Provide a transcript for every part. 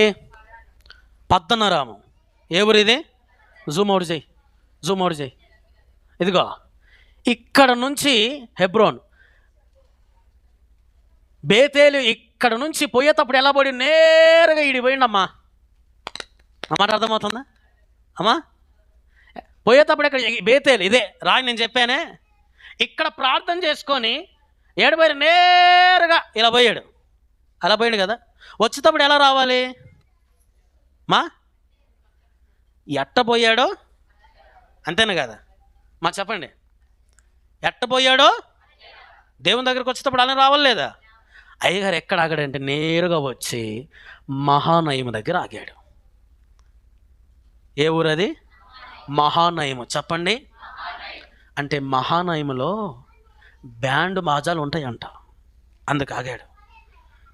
ఏ పద్దనరామం ఏ ఊరు ఇది? జూమ్ అవుట్ చేయి. జూమ్ అవుట్ చేయి. ఇదిగో ఇక్కడ నుంచి హెబ్రోన్. బేతేలు ఇక్కడ నుంచి పోయేటప్పుడు ఎలా పడి నేరుగా ఈడి పోయిండమ్మా? అన్నమాట అర్థమవుతుందా? అమ్మా పోయేటప్పుడు ఇక్కడ బేతేలు ఇదే రాయి నేను చెప్పానే. ఇక్కడ ప్రార్థన చేసుకొని ఏడుపోయి నేరుగా ఇలా పోయాడు. అలా పోయాడు కదా. వచ్చేటప్పుడు ఎలా రావాలి? మా? ఎట్ట పోయాడో? అంతేనా కదా? మా చెప్పండి. ఎట్ట పోయాడో? దేవుని దగ్గరికి వచ్చేటప్పుడు అలా రావాలేదా అయ్యగారు ఎక్కడ ఆగాడంటే నేరుగా వచ్చి మహానయము దగ్గర ఆగాడు. ఏ ఊరు అది? మహానయము. చెప్పండి. అంటే మహానయములో బ్యాండ్ మాజాలు ఉంటాయంట. అందుకు ఆగాడు.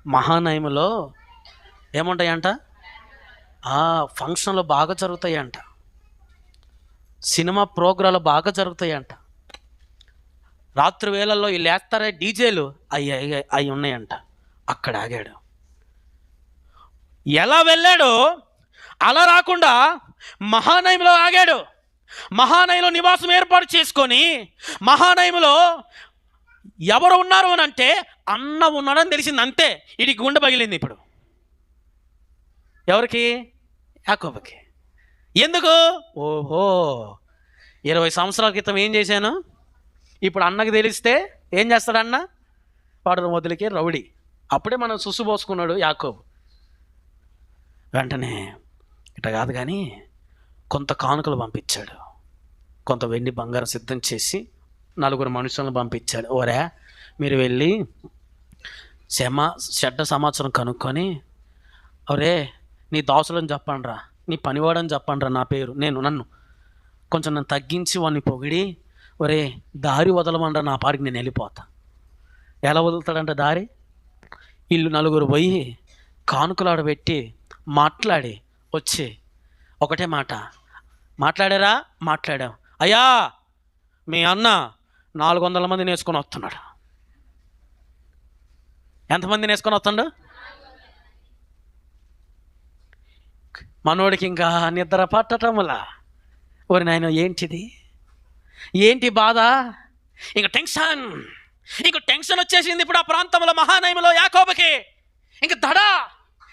మహానయములో ఏముంటాయంట? ఫంక్షన్లు బాగా జరుగుతాయంట. సినిమా ప్రోగ్రాలు బాగా జరుగుతాయంట. రాత్రి వేళల్లో వీళ్ళు వేస్తారే డీజేలు అవి అవి అవి ఉన్నాయంట. అక్కడ ఆగాడు. ఎలా వెళ్ళాడో అలా రాకుండా మహానయంలో ఆగాడు. మహానయంలో నివాసం ఏర్పాటు చేసుకొని మహానయంలో ఎవరు ఉన్నారు అని అంటే అన్న ఉన్నాడని తెలిసింది అంతే. ఇది గుండె పగిలింది ఇప్పుడు. ఎవరికి? యాకోబకి. ఎందుకు? ఓహో. ఇరవై సంవత్సరాల క్రితం ఏం చేశాను? ఇప్పుడు అన్నకి తెలిస్తే ఏం చేస్తాడు అన్న? వాడు మొదలుకి రౌడీ. అప్పుడే మనం సుసు పోసుకున్నాడు యాకోబు. వెంటనే ఇట కాదు కానీ కొంత కానుకలు పంపించాడు. కొంత వెండి బంగారం సిద్ధం చేసి నలుగురు మనుషులను పంపించాడు. ఓరే మీరు వెళ్ళి శమా చెడ్డ సమాచారం కనుక్కొని ఒరే నీ దాసులని చెప్పండ్రా నీ పనివాడని చెప్పండ్రా నా పేరు నేను నన్ను కొంచెం నన్ను తగ్గించి వాడిని పొగిడి ఒరే దారి వదలమండ్రా నా పారికి నేను వెళ్ళిపోతా. ఎలా వదులుతాడంట దారి? ఇల్లు నలుగురు పోయి కానుకలాడబెట్టి మాట్లాడి వచ్చి ఒకటే మాట మాట్లాడారా? మాట్లాడాం. అయ్యా మీ అన్న నాలుగు వందల మందిని నేర్చుకొని వస్తున్నాడు. ఎంతమంది నేర్చుకొని వస్తుండు? మనోడికి ఇంకా నిద్ర పట్టటములా. ఓరి నాయన ఏంటిది? ఏంటి బాధ? ఇంక టెన్షన్. ఇంక టెన్షన్ వచ్చేసింది ఇప్పుడు ఆ ప్రాంతంలో మహానయములో యాకోబకి. ఇంక దడా.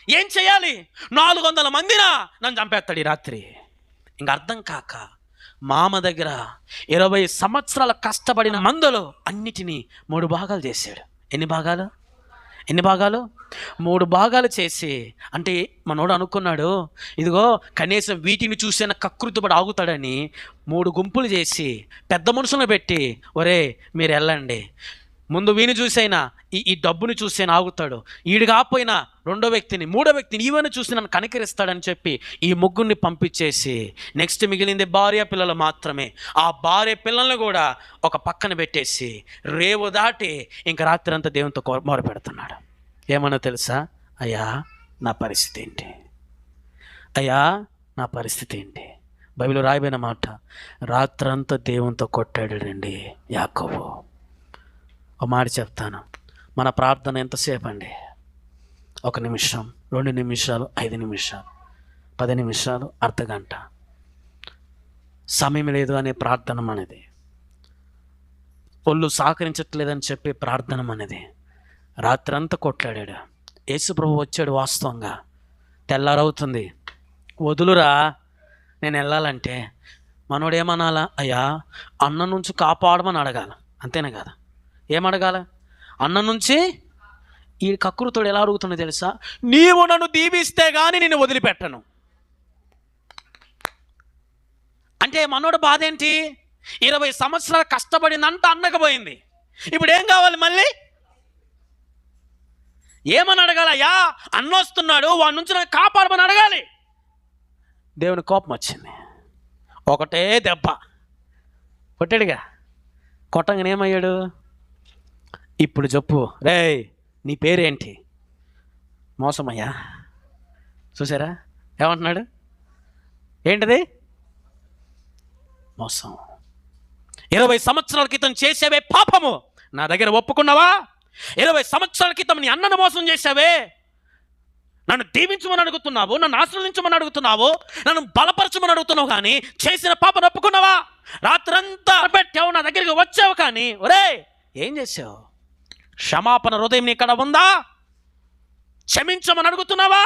ఏం చేయాలి? నాలుగు వందల మందినా నన్ను చంపేస్తాడు ఈ రాత్రి. ఇంక అర్థం కాక మామ దగ్గర ఇరవై సంవత్సరాల కష్టపడిన మందులు అన్నిటినీ మూడు భాగాలు చేశాడు. ఎన్ని భాగాలు? ఎన్ని భాగాలు? మూడు భాగాలు చేసి అంటే మనోడు అనుకున్నాడు ఇదిగో కనీసం వీటిని చూసిన కకృతిపడి ఆగుతాడని మూడు గుంపులు చేసి పెద్ద మనుషులను పెట్టి ఒరే మీరు వెళ్ళండి. ముందు వీని చూసైనా ఈ ఈ డబ్బుని చూసైనా ఆగుతాడు. ఈడు కాకపోయినా రెండో వ్యక్తిని మూడో వ్యక్తిని ఈవెన చూసి నన్ను కనికరిస్తాడని చెప్పి ఈ ముగ్గురిని పంపించేసి నెక్స్ట్ మిగిలింది భార్య పిల్లలు మాత్రమే. ఆ భార్య పిల్లల్ని కూడా ఒక పక్కన పెట్టేసి రేవు దాటి ఇంక రాత్రి అంతా దేవునితో మొర పెడుతున్నాడు ఏమన్నా తెలుసా? అయ్యా నా పరిస్థితి ఏంటి? అయ్యా నా పరిస్థితి ఏంటి? బైబిల్ రాయబోయిన మాట రాత్రంతా దేవునితో కొట్టాడు రండి యాకోబు. ఒక మాట చెప్తాను. మన ప్రార్థన ఎంతసేపు అండి ఒక నిమిషం రెండు నిమిషాలు ఐదు నిమిషాలు పది నిమిషాలు అర్ధగంట సమయం లేదు అనే ప్రార్థన అనేది ఒళ్ళు సహకరించట్లేదని చెప్పి ప్రార్థన అనేది రాత్రంతా కొట్లాడాడు. యేసుప్రభు వచ్చాడు వాస్తవంగా. తెల్లారవుతుంది. వదులురా నేను వెళ్ళాలంటే. మనోడు ఏమనాలా? అయ్యా అన్న నుంచి కాపాడమని అడగాల. అంతేనే కదా? ఏమడగాల? అన్న నుంచి ఈ కక్కురుతోడు ఎలా అడుగుతుందో తెలుసా? నీవు నన్ను దీవిస్తే కానీ నేను వదిలిపెట్టను. అంటే మనోడు బాధ ఏంటి? ఇరవై సంవత్సరాలు కష్టపడిందంట అన్నకపోయింది ఇప్పుడు ఏం కావాలి మళ్ళీ? ఏమని అడగాలయ్యా అన్న వస్తున్నాడు వాడి నుంచి నన్ను కాపాడమని అడగాలి. దేవుని కోపం వచ్చింది. ఒకటే దెబ్బ. కొట్టాడుగా? కొట్టంగానే ఏమయ్యాడు? ఇప్పుడు చెప్పు. రేయ్ నీ పేరేంటి? మోసమయ్యా. చూసారా? ఏమంటున్నాడు? ఏంటిది? మోసం. ఇరవై సంవత్సరాల క్రితం చేసేవే పాపము. నా దగ్గర ఒప్పుకున్నావా? ఇరవై సంవత్సరాల క్రితం నీ అన్నను మోసం చేసావే నన్ను దీవించమని అడుగుతున్నావు నన్ను ఆశ్రదించమని అడుగుతున్నావు నన్ను బలపరచమని అడుగుతున్నావు కానీ చేసిన పాపను ఒప్పుకున్నావా? రాత్రంతా పెట్టావు నా దగ్గరికి వచ్చావు కానీ ఒరే ఏం చేసావు క్షమాపణ హృదయం ఇక్కడ ఉందా? క్షమించమని అడుగుతున్నావా?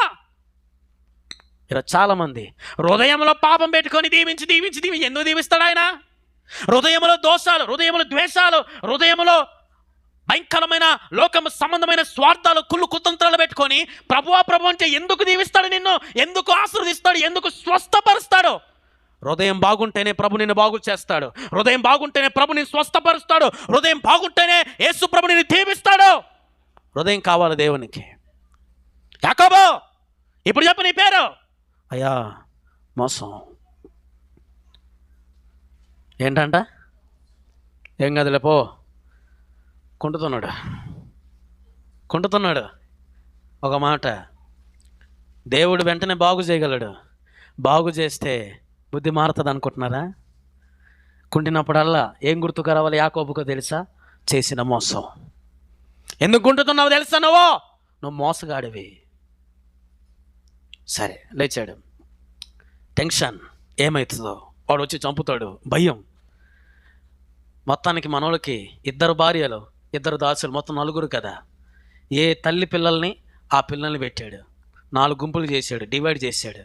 ఇలా చాలామంది హృదయంలో పాపం పెట్టుకొని దీవించి దీవించి దీవించి ఎందుకు దీవిస్తాడు ఆయన? హృదయంలో దోషాలు హృదయంలో ద్వేషాలు హృదయంలో భయంకరమైన లోకం సంబంధమైన స్వార్థాలు కుళ్ళు కుతంత్రాలు పెట్టుకొని ప్రభువా ప్రభు అంటే ఎందుకు దీవిస్తాడు నిన్ను? ఎందుకు ఆశీర్వదిస్తాడు? ఎందుకు స్వస్థపరుస్తాడు? హృదయం బాగుంటేనే ప్రభు నిన్ను బాగు చేస్తాడు. హృదయం బాగుంటేనే ప్రభు నిన్ను స్వస్థపరుస్తాడు. హృదయం బాగుంటేనే యేసు ప్రభు నిన్ను దీవిస్తాడు. హృదయం కావాలి దేవునికి. యాకోబో ఇప్పుడు చెప్పు నీ పేరు. అయ్యా మోసం. ఏంటంట? ఏం కదలే పో. కుంటుతున్నాడు. కుంటుతున్నాడు. ఒక మాట. దేవుడు వెంటనే బాగు చేయగలడు. బాగు చేస్తే బుద్ధి మారుతుంది అనుకుంటున్నారా? కుంటినప్పుడల్లా ఏం గుర్తుకు రావాలి యాకోబుకో తెలుసా? చేసిన మోసం. ఎందుకు గుంటుతున్నావు తెలుసా నువ్వు? నువ్వు మోసగాడివి. సరే లేచాడు. టెన్షన్ ఏమవుతుందో వాడు వచ్చి చంపుతాడు. భయం. మొత్తానికి మనోళ్ళకి ఇద్దరు భార్యలు ఇద్దరు దాసులు మొత్తం నలుగురు కదా. ఏ తల్లి పిల్లల్ని ఆ పిల్లల్ని పెట్టాడు. నాలుగు గుంపులు చేశాడు డివైడ్ చేశాడు.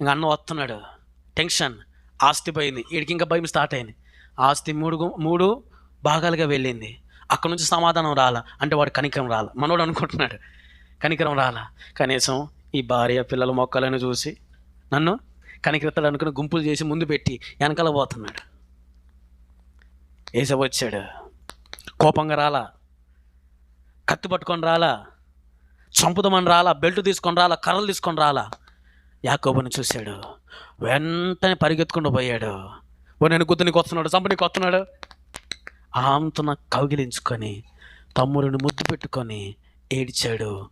ఇంక అన్న వస్తున్నాడు. టెన్షన్ ఆస్తి పోయింది. వీడికి ఇంకా భయం స్టార్ట్ అయింది. ఆస్తి మూడు మూడు భాగాలుగా వెళ్ళింది. అక్కడ నుంచి సమాధానం రాలా. అంటే వాడు కనికరం రాల. మనోడు అనుకుంటున్నాడు కనికరం రాలా. కనీసం ఈ భార్య పిల్లల మొక్కలను చూసి నన్ను కనికరిస్తాడు అనుకుని గుంపులు చేసి ముందు పెట్టి వెనకాల పోతున్నాడు. ఏస వచ్చాడు. కోపంగా రాలా. కత్తి పట్టుకొని రాలా. చంపుదామని రాలా. బెల్ట్ తీసుకొని రాలా. కర్రలు తీసుకొని రాలా. యాకోబుని చూశాడు. వెంటనే పరిగెత్తుకుంటూ పోయాడు. ఓ నేను గుద్దునికి వస్తున్నాడు చంపనికి వస్తున్నాడు. ఆంతన కౌగిలించుకొని తమ్ముడిని ముద్దు పెట్టుకొని ఏడ్చాడు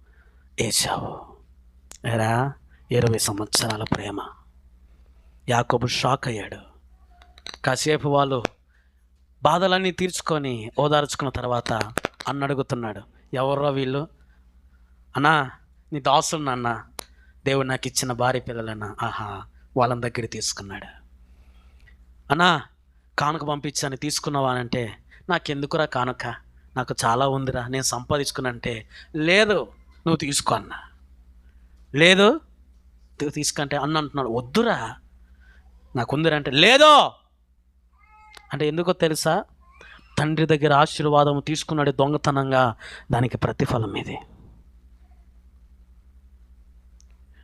ఏసావు ఎరా ఇరవై సంవత్సరాల ప్రేమ. యాకోబు షాక్ అయ్యాడు. కాసేపు వాళ్ళు బాధలన్నీ తీర్చుకొని ఓదార్చుకున్న తర్వాత అన్న అడుగుతున్నాడు. ఎవర్రా వీళ్ళు? అన్నా నీ దాసులు నాన్న దేవుడు నాకు ఇచ్చిన భార్య పిల్లలన్నా. ఆహా వాళ్ళని దగ్గర తీసుకున్నాడు. అన్నా కానుక పంపించాను తీసుకున్నావా? అంటే నాకెందుకురా కానుక? నాకు చాలా ఉందిరా. నేను సంపాదించుకున్నంటే లేదు నువ్వు తీసుకో అన్న. లేదు? నువ్వు తీసుకుంటే అన్న అంటున్నాడు. వద్దురా. నాకు ఉందిరా అంటే లేదో. అంటే ఎందుకో తెలుసా? తండ్రి దగ్గర ఆశీర్వాదం తీసుకున్నాడు దొంగతనంగా దానికి ప్రతిఫలం ఇది.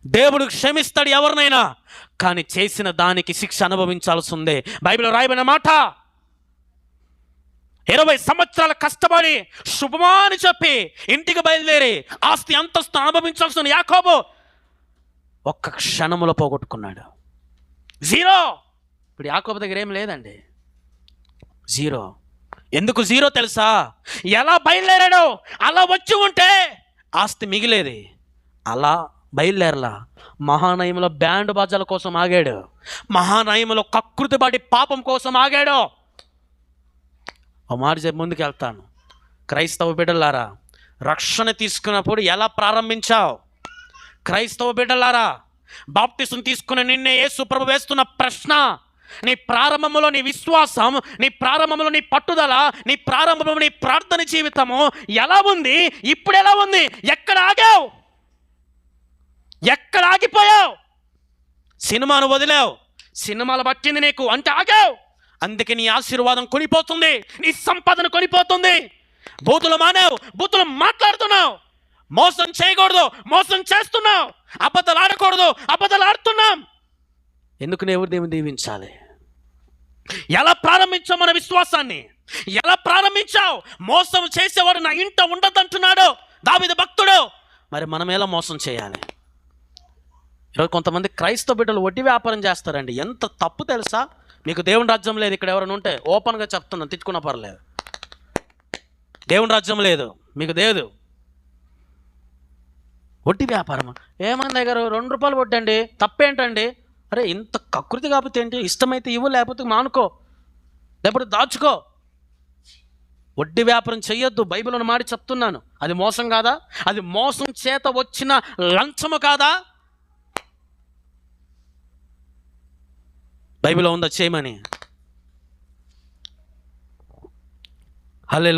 దేవుడు క్షమిస్తాడు ఎవరినైనా కానీ చేసిన దానికి శిక్ష అనుభవించాల్సిందే. బైబిల్ రాయబడిన మాట ఇరవై సంవత్సరాల కష్టపడి శుభమా అని చెప్పి ఇంటికి బయలుదేరి ఆస్తి అంతస్తు అనుభవించాల్సిన యాకోబు ఒక్క క్షణములో పోగొట్టుకున్నాడు. జీరో! ఇప్పుడు యాకోబు దగ్గర ఏం లేదండి. జీరో! ఎందుకు జీరో తెలుసా? ఎలా బయలుదేరాడు అలా వచ్చి ఉంటే ఆస్తి మిగిలేది. అలా బయలుదేరలా. మహానయంలో బ్యాండ్ బాజాల కోసం ఆగాడు. మహానయంలో కకృతిపాటి పాపం కోసం ఆగాడు. ఓ మాట ముందుకు వెళ్తాను. క్రైస్తవ బిడ్డలారా రక్షణ తీసుకున్నప్పుడు ఎలా ప్రారంభించావు? క్రైస్తవ బిడ్డలారా బాప్టిసం తీసుకున్న నిన్నే యేసు ప్రభు వేస్తున్న ప్రశ్న నీ ప్రారంభంలో నీ విశ్వాసం నీ ప్రారంభంలో నీ పట్టుదల నీ ప్రారంభంలో నీ ప్రార్థన జీవితము ఎలా ఉంది? ఇప్పుడు ఎలా ఉంది? ఎక్కడ ఆగావు? ఎక్కడ ఆగిపోయావు సినిమాను వదిలావు. సినిమాలు పట్టింది నీకు అంటే ఆగావు. అందుకే నీ ఆశీర్వాదం కొనిపోతుంది నీ సంపాదన కొనిపోతుంది. బూతులు మానావు బూతులు మాట్లాడుతున్నావు. మోసం చేయకూడదు మోసం చేస్తున్నావు. అబద్ధాలు ఆడకూడదు అబద్ధాలు ఆడుతున్నాం. ఎందుకు ఎవరు దేవుని దీవించాలి? ఎలా ప్రారంభించావు మన విశ్వాసాన్ని? ఎలా ప్రారంభించావు? మోసం చేసేవాడు నా ఇంట ఉండదంటున్నాడు దావిద భక్తుడు. మరి మనం ఎలా మోసం చేయాలి? ఈరోజు కొంతమంది క్రైస్తవ బిడ్డలు వడ్డీ వ్యాపారం చేస్తారండి. ఎంత తప్పు తెలుసా? మీకు దేవుని రాజ్యం లేదు ఇక్కడ ఎవరైనా ఉంటే ఓపెన్గా చెప్తున్నాను తిట్టుకున్న పర్లేదు. దేవుని రాజ్యం లేదు మీకు లేదు. వడ్డీ వ్యాపారం ఏమన్నా గారు రెండు రూపాయలు వడ్డండి తప్పేంటండి? అరే ఇంత కకృతి కాకపోతే ఏంటి? ఇష్టమైతే ఇవ్వు లేకపోతే మానుకో. లేకపోతే దాచుకో. వడ్డీ వ్యాపారం చేయొద్దు బైబిల్ అని మాడి చెప్తున్నాను. అది మోసం కాదా? అది మోసం చేత వచ్చిన లంచము కాదా? బైబిల్లో ఉందా చేయమని? హలో